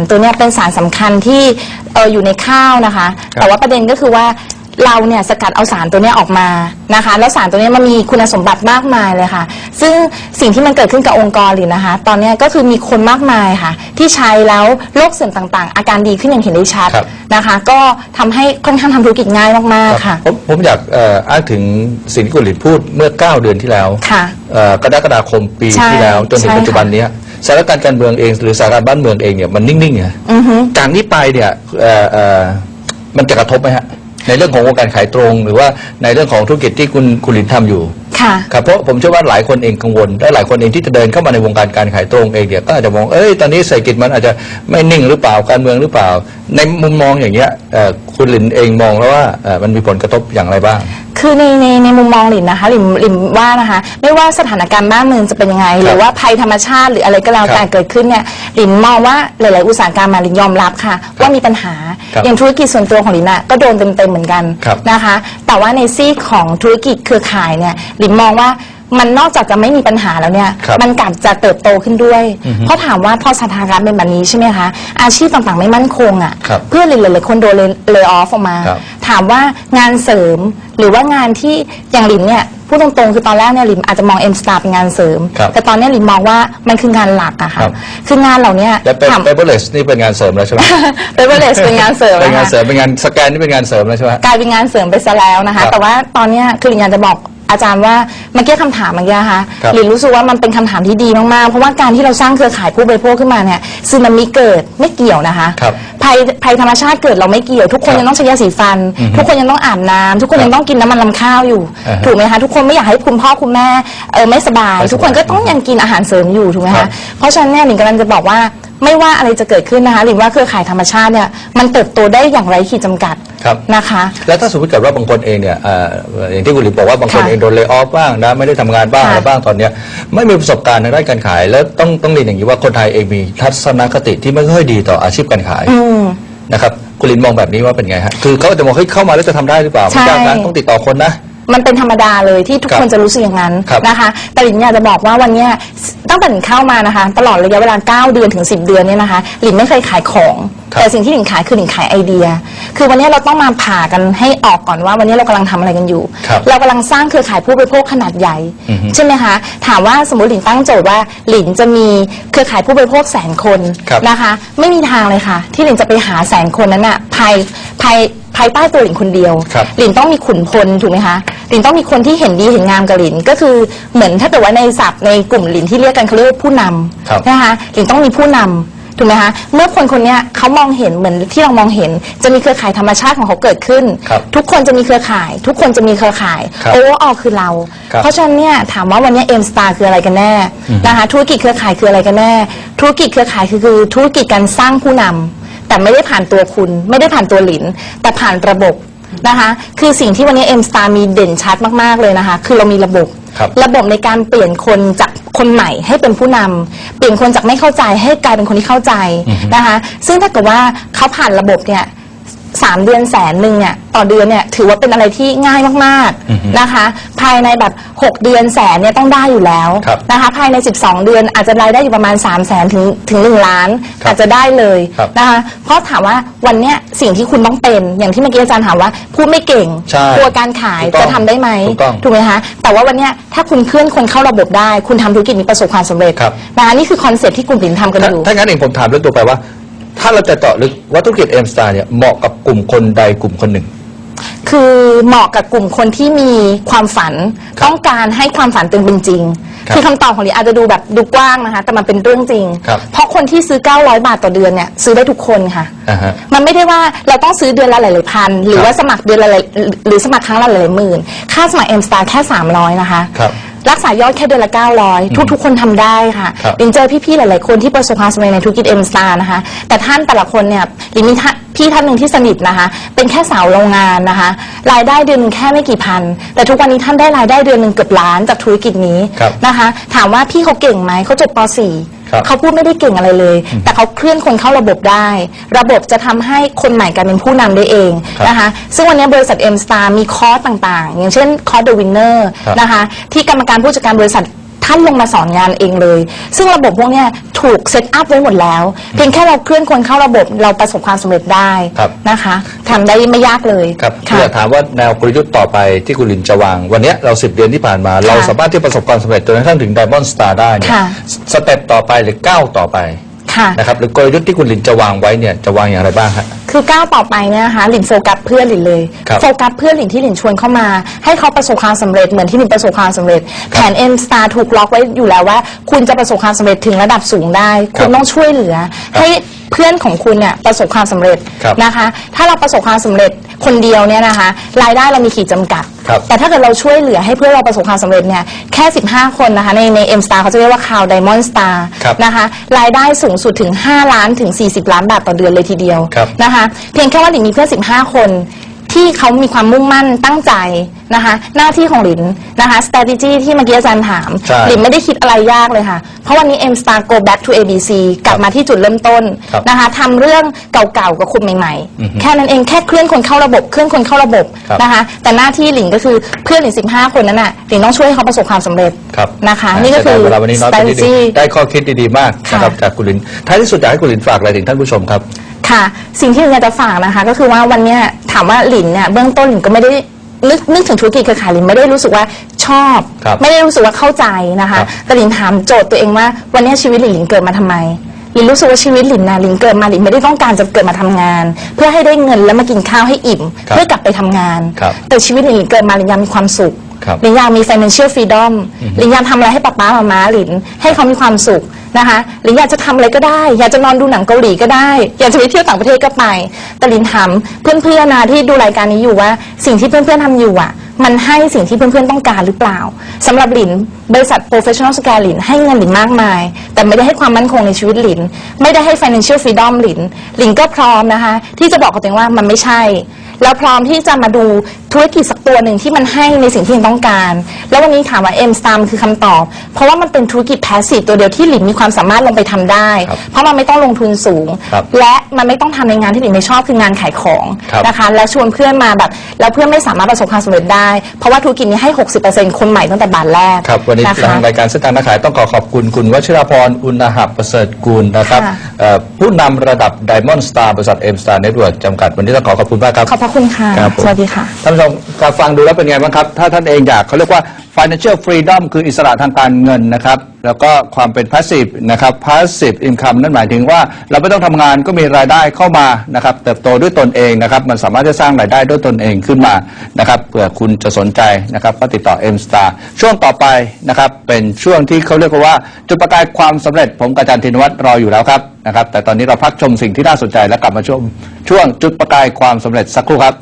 ารตัวเนี้ยเป็นสารสำคัญที่เอออยู่ในข้าวนะคะ แต่ว่าประเด็นก็คือว่าเราเนี่ยสกัดเอาสารตัวเนี้ยออกมานะคะ แล้วสารตัวเนี้ยมันมีคุณสมบัติมากมายเลยค่ะ ซึ่งสิ่งที่มันเกิดขึ้นกับองค์กรหรือนะคะ ตอนเนี้ยก็คือมีคนมากมายค่ะ ที่ใช้แล้วโรคเสื่อมต่างๆ อาการดีขึ้นอย่างเห็นได้ชัดครับ นะคะ ก็ทำให้ค่อนข้างทำธุรกิจง่ายมากๆค่ะ ผมผมอยากเอ่ออ้างถึงสิ่งที่คุณหลินพูดเมื่อ 9 เดือนที่แล้วค่ะเอ่อกรกฎาคมปีใช่ที่แล้ว จนถึงใช่ปัจจุบันเนี้ย สถานการณ์การเมืองเอง หรือสถานการณ์บ้านเมืองเองเนี่ยมันนิ่งๆไงอือฮึ จากนี้ไปเนี่ยเอ่อเอ่อมันจะกระทบไหมฮะในเรื่องของวงการขายตรง หรือว่าในเรื่องของธุรกิจที่คุณคุณหลินทำอยู่ ค่ะ ครับเพราะผมเชื่อว่าหลายคนเองกังวลและหลายคนเองที่จะเดินเข้ามาในวงการการขายตรงเองเนี่ยก็อาจจะมองเอ้ยตอนนี้เศรษฐกิจมันอาจจะไม่นิ่งหรือเปล่าการเมืองหรือเปล่า ในมุมมองอย่างเงี้ยเอ่อ คุณหลินเองมองแล้วว่าเอ่อมันมีผลกระทบอย่างไรบ้าง คือในในในมุมมองหลินนะคะหลินหลินว่านะคะ ไม่ว่าสถานการณ์บ้านเมืองจะเป็นยังไง หรือว่าภัยธรรมชาติหรืออะไรก็แล้วแต่ครับเกิดขึ้นเนี่ยหลินมองว่าหลาย ๆ อุตสาหกรรมมาหลินยอมรับค่ะ ว่ามีปัญหาครับอย่างธุรกิจส่วนตัวของหลินน่ะก็โดนเต็ม ๆ เหมือนกันครับนะคะ แต่ว่าในซีกของธุรกิจเครือข่ายเนี่ยหลินมองว่า มันนอกจากจะไม่มีปัญหาแล้วเนี่ย ครับมันกลับจะเติบโตขึ้นด้วยเพราะถามว่าพอสถานการณ์เป็นแบบนี้ใช่ไหมคะ อาชีพต่างๆไม่มั่นคงอะครับเพื่อนหลายๆคนโดนเลยออฟออกมา ครับถามว่างานเสริมหรือว่างานที่อย่างหลินเนี่ยพูดตรงๆ คือตอนแรกเนี่ยหลินอาจจะมองเอ็มสตาร์เป็นงานเสริม ครับแต่ตอนเนี้ยหลินมองว่ามันคืองานหลักอะครัค่ะบคืองานเหล่าเนี้ยและเป็นถาม เปเปอร์เลสนี่เป็นงานเสริมแล้วใช่ไหม เปเปอร์เลสเป็นงานเสริมเป็นงานนะคะเสริมเป็นงานสแกนนี่เป็นงานเสริมแล้วใช่ไหม กลายเป็นงานเสริมไปซะแล้วนะครัคะ บแต่ว่าตอนเนี้ยคือหลินอยากจะบอก อาจารย์ว่าเมื่อกี้คำถามเมื่อกี้นะคะครับหลินรู้สึกว่ามันเป็นคำถามที่ดีมากๆ เพราะว่าการที่เราสร้างเครือข่ายผู้บริโภคขึ้นมาเนี่ยซึนามิเกิดไม่เกี่ยวนะคะครับภัยภัยธรรมชาติเกิดเราไม่เกี่ยว ทุกคนครับยังต้องใช้ยาสีฟันทุกคนยังต้องอาบน้ำทุกคนครับยังต้องกินน้ำมันลำข้าวอยู่ อ่าฮะถูกไหมคะทุกคนไม่อยากให้คุณพ่อคุณแม่เออไม่สบาย ไม่สบายทุกคนก็ต้องยังกินอาหารเสริมอยู่ถูกไหมครัคะบ เพราะฉะนั้นเนี่ยหลินกำลังจะบอกว่าไม่ว่าอะไรจะเกิดขึ้นนะคะหลินว่าเครือข่ายธรรมชาติเนี่ยมันเติบโตได้อย่างไร้ขีดจำกัด ครับ นะคะ แล้วถ้าสมมติเกิดว่าบางคนเองเนี่ยเอ่ออย่างที่คุณหลินบอกว่าบางคนค่ะเองโดนเล y o อ f บ้างนะไม่ได้ทำงานบ้างค่ะอะไรบ้างตอนเนี้ยไม่มีประสบการณ์ทางด้านการขาย แล้วต้องต้องเรียนอย่างนี้ว่าคนไทยเองมีทัศนคติที่ไม่ค่อยดีต่ออาชีพการขายอืมนะครับคุณลินมองแบบนี้ว่าเป็นไงฮะคือเขาจะมองเฮ้ยเข้ามาแล้วจะทำได้หรือเปล่าใช่ไม่ยากนะต้องติดต่อคนนะ มันเป็นธรรมดาเลยที่ทุกครับคนจะรู้สึกอย่างนั้นครับนะคะ แต่หลินอยากจะบอกว่าวันเนี้ยตั้งแต่หลินเข้ามานะคะ ตลอดระยะเวลา 9 เดือนถึง 10 เดือนเนี่ยนะคะหลินไม่เคยขายของครับ แต่สิ่งที่หลินขายคือหลินขายไอเดีย คือวันเนี้ยเราต้องมาผ่ากันให้ออกก่อนว่า วันเนี้ยเรากำลังทำอะไรกันอยู่ ครับเรากำลังสร้างเครือข่ายผู้บริโภคขนาดใหญ่อือฮึใช่ไหมคะถามว่าสมมติหลินตั้งโจทย์ว่าหลินจะมีเครือข่ายผู้บริโภคแสนคนครับนะคะ ไม่มีทางเลยค่ะ ที่หลินจะไปหาแสนคนนั้นอะภายภายภายใต้ตัวหลินคนเดียว ครับ หลินต้องมีขุนพลถูกไหมคะหลินต้องมีคนที่เห็นดีเห็นงามกับหลินก็คือเหมือนถ้าเกิดว่าในศัพท์ในกลุ่มหลินที่เรียกกันเขาเรียกว่าผู้นครับำนะคะหลินต้องมีผู้นำ ถูกไหมคะเมื่อคนคนเนี้ยเขามองเห็นเหมือนที่เรามองเห็น จะมีเครือข่ายธรรมชาติของเขาเกิดขึ้น ครับทุกคนจะมีเครือข่าย ทุกคนจะมีเครือข่ายครับโอ้ออคือเรา ครับเพราะฉะนั้นเนี่ยถามว่าวันนี้เอ็มสตาร์คืออะไรกันแน่นะคะธุรกิจเครือข่ายคืออะไรกันแน่ ธุรกิจเครือข่ายคือคือธุรกิจการสร้างผู้นำแต่ไม่ได้ผ่านตัวคุณ ไม่ได้ผ่านตัวหลิน แต่ผ่านระบบ นะคะ คือสิ่งที่วันนี้เอ็มสตาร์มีเด่นชัดมาก ๆ เลยนะคะ คือเรามีระบบ ครับ ระบบในการเปลี่ยนคนจากคนใหม่ให้เป็นผู้นำเปลี่ยนคนจากไม่เข้าใจให้กลายเป็นคนที่เข้าใจนะคะ ซึ่งถ้าเกิดว่าเขาผ่านระบบเนี่ย สามเดือนแสนหนึ่งเนี่ยต่อเดือนเนี่ยถือว่าเป็นอะไรที่ง่ายมากๆนะคะ ภายในแบบ6เดือนแสนเนี่ยต้องได้อยู่แล้วครับนะคะ ภายใน 12 เดือนอาจจะรายได้อยู่ประมาณ3 0 0แสนถึงถึง1ล้านครับอาจจะได้เลยครับนะคะ เพราะถามว่าวันเนี้ยสิ่งที่คุณต้องเป็นอย่างที่เมื่อกี้อาจารย์ถามว่าพูดไม่เก่งใช่กลัวการขายถูกต้องจะทำได้ไหมถูกต้องถูกไหมคะแต่ว่าวันเนี้ยถ้าคุณเคลื่อนคนเข้าระบบได้ คุณทำธุรกิจนี้ประสบความสำเร็จครับ นะคะนี่คือคอนเซ็ปต์ที่กลุ่มหลินทำกันถ้าอยู่ ถ้างั้นเองผมถามเรื่องตัวไปว่า ถ้าเราจะเจาะลึกว่าธุรกิจเอ็มสตาร์เนี่ยเหมาะกับกลุ่มคนใดกลุ่มคนหนึ่ง คือเหมาะกับกลุ่มคนที่มีความฝันครับต้องการให้ความฝันเป็นเป็นจริง ครับคือคำตอบของหลินอาจจะดูแบบดูกว้างนะคะ แต่มันเป็นเรื่องจริง ครับเพราะคนที่ซื้อ 900 บาทต่อเดือนเนี่ยซื้อได้ทุกคนค่ะ อ่าฮะมันไม่ได้ว่าเราต้องซื้อเดือนละหลายๆพัน หรือว่าสมัครเดือนละหลายหรือสมัครครั้งละหลายๆหมื่น ค่าสมัครเอ็มสตาร์แค่ 300 นะคะ ครับ รักษายอดแค่เดือนละ 900ทุกทุก ๆ คนทำได้ค่ะครับลินเจอพี่ ๆ หลาย ๆ คนที่ประสบความสำเร็จในธุรกิจเอ็มสตาร์นะคะ แต่ท่านแต่ละคนเนี่ยลินมีท่านพี่ท่านหนึ่งที่สนิทนะคะ เป็นแค่สาวโรงงานนะคะ รายได้เดือนหนึงแค่ไม่กี่พัน แต่ทุกวันนี้ท่านได้รายได้เดือนหนึ่งเกือบล้านจากธุรกิจนี้ครับ นะคะ ถามว่าพี่เขาเก่งไหมเขาจบป ครับ .4 เขาพูดไม่ได้เก่งอะไรเลย แต่เขาเคลื่อนคนเข้าระบบได้ ระบบจะทำให้คนใหม่กลายเป็นผู้นำได้เองครับนะคะ ซึ่งวันนี้บริษัท M Star มีคอร์สต่างๆ อย่างเช่นคอร์ส The Winner ครับ นะคะ ที่กรรมการผู้จัดการบริษัทท ขั้นลงมาสอนงานเองเลย ซึ่งระบบพวกเนี้ยถูกเซตอัพไว้หมดแล้ว เพียงแค่เราเคลื่อนคนเข้าระบบเราประสบความสำเร็จได้ครับ นะคะทำได้ไม่ยากเลยครับค่ะ อยากถามว่าแนวกลยุทธ์ต่อไปที่คุณลินจะวาง วันเนี้ยเราสิบเดือนที่ผ่านมา เราสามารถที่ประสบความสำเร็จจนกระทั่งถึงไดมอนด์สตาร์ได้เนี่ยค่ะ สเต็ปต่อไปหรือก้าวต่อไปค่ะ นะครับหรือกลยุทธ์ที่คุณลินจะวางไว้เนี่ยจะวางอย่างไรบ้างฮะ คือก้าวต่อไปเนี่ยนะคะหลินโฟกัสเพื่อนหลินเลย ครับโฟกัสเพื่อนหลินที่หลินชวนเข้ามา ให้เขาประสบความสำเร็จเหมือนที่หลินประสบความสำเร็จ แผน M Star ถูกล็อกไว้อยู่แล้วว่า คุณจะประสบความสำเร็จถึงระดับสูงได้ครัคุบณต้องช่วยเหลือ ให้เพื่อนของคุณเนี่ยประสบความสำเร็จครับ นะคะ ถ้าเราประสบความสำเร็จ คนเดียวเนี่ยนะคะรายได้เรามีขีดจำกัด ครับ แต่ถ้าเกิดเราช่วยเหลือให้เพื่อนเราประสบความสำเร็จเนี่ยแค่ 15 คนนะคะในใน M Star เขาจะเรียกว่าคาว Diamond Star ครับนะคะรายได้สูงสุดถึง 5 ล้านถึง 40 ล้านบาทต่อเดือนเลยทีเดียวครับ นะคะเพียงแค่ว่าหลินมีเพื่อน 15 คน ที่เขามีความมุ่งมั่นตั้งใจนะคะ หน้าที่ของหลินนะคะ strategy ที่เมื่อกี้อาจารย์ถาม ใช่หลินไม่ได้คิดอะไรยากเลยค่ะ เพราะวันนี้ M Star go back to ABC กลับมาที่จุดเริ่มต้นครับนะคะทำเรื่องเก่าๆกับคนใหม่อือฮึๆ แค่นั้นเองแค่เคลื่อนคนเข้าระบบเคลื่อนคนเข้าระบบครับ นะคะ แต่หน้าที่หลินก็คือเพื่อนหลิน15 คนนั้นน่ะหลินต้องช่วยให้เขาประสบความสำเร็จครับนะคะนี่ก็คือ เวลาวันนี้น้อยไปนิดนึง strategy ได้ข้อคิดดีๆมากค่ะนะครับจากคุณลินท้ายที่สุดอยากให้คุณลินฝากอะไรถึงท่านผู้ชมครับ ค่ะ สิ่งที่หลินอยากจะฝากนะคะ ก็คือว่าวันเนี้ยถามว่าหลินเนี่ยเบื้องต้นหลินก็ไม่ได้นึกนึกถึงธุรกิจเครือข่ายหลินไม่ได้รู้สึกว่าชอบ ครับไม่ได้รู้สึกว่าเข้าใจนะคะครับแต่หลินถามโจทย์ตัวเองว่าวันเนี้ยชีวิตหลินหลินเกิดมาทำไมหลินรู้สึกว่าชีวิตหลินนะหลินเกิดมาหลินไม่ได้ต้องการจะเกิดมาทำงาน เพื่อให้ได้เงินแล้วมากินข้าวให้อิ่ม ครับเพื่อกลับไปทำงาน ครับ แต่ชีวิตหลินหลินเกิดมาหลินอยากมีความสุข ครับหลินอยากมี financial freedom หลินอยากทำอะไรให้ป๊าป๊ามาม้าหลินให้เขามีความสุขนะคะหรืออยากจะทำอะไรก็ได้ อยากจะนอนดูหนังเกาหลีก็ได้ อยากจะไปเที่ยวต่างประเทศก็ไปแต่หลินถามเพื่อนๆนะที่ดูรายการนี้อยู่ว่า สิ่งที่เพื่อนๆทำอยู่อะ มันให้สิ่งที่เพื่อนๆต้องการหรือเปล่าสำหรับหลิน บริษัท professional scale หลินให้เงินหลินมากมาย แต่ไม่ได้ให้ความมั่นคงในชีวิตหลิน ไม่ได้ให้ financial freedom หลิน หลินก็พร้อมนะคะ ที่จะบอกกับตัวเองว่ามันไม่ใช่ แล้วพร้อมที่จะมาดูธุรกิจสักตัวหนึ่งที่มันให้ในสิ่งที่หลินต้องการ แล้ววันนี้ถามว่า M Star มันคือคำตอบ เพราะว่ามันเป็นธุรกิจแพสซีฟตัวเดียวที่หลินมีความสามารถลงไปทำได้ ครับเพราะมันไม่ต้องลงทุนสูง ครับและมันไม่ต้องทำในงานที่หลินไม่ชอบคืองานขายของครับ นะคะ แล้วชวนเพื่อนมาแบบแล้วเพื่อนไม่สามารถประสบความสำเร็จได้เพราะว่าธุรกิจนี้ให้ 60%คนใหม่ตั้งแต่บาทแรกครับวันนี้นะคะ ทางรายการเส้นทางนักขายต้องขอขอบคุณคุณวชิราพรอุณหับประเสริฐกุลนะครับค่ะ เอ่อผู้นำระดับ Diamond Star บริษัท M Star Network จำกัด วันนี้ต้องขอขอบคุณมากครับ ขอบพระคุณค่ะ ครับผม สวัสดีค่ะ ท่านผู้ชมการฟังดูแล้วเป็นไงบ้างครับ ถ้าท่านเองอยากเขาเรียกว่า financial freedom คืออิสระทางการเงินนะครับแล้วก็ความเป็น passive นะครับ passive income นั่นหมายถึงว่าเราไม่ต้องทำงานก็มีรายได้เข้ามานะครับเติบโตด้วยตนเองนะครับมันสามารถจะสร้างรายได้ด้วยตนเองขึ้นมานะครับเผื่อคุณจะสนใจนะครับก็ติดต่อ M Star ช่วงต่อไปนะครับเป็นช่วงที่เขาเรียกว่าจุดประกายความสำเร็จผมกับอาจารย์ธินวัตรรออยู่แล้วครับนะครับแต่ตอนนี้เราพักชมสิ่งที่น่าสนใจแล้วกลับมาชม ช่วงจุดประกายความสำเร็จสักครู่ครับ